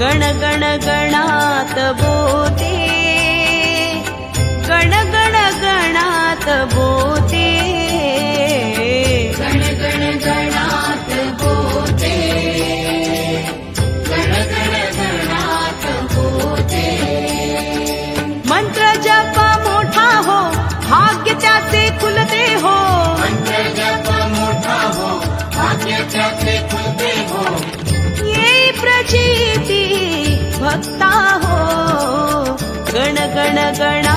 गण गण गणात बोते. गण गण गणात बोते. गण गण गणात बोते. गण गण गणात बोते. मंत्र जप मोठा हो भाग्य त्याचे फुलते हो. मंत्र जप मोठा हो भाग्याचे फुलते प्रचिती हो. गण गण गण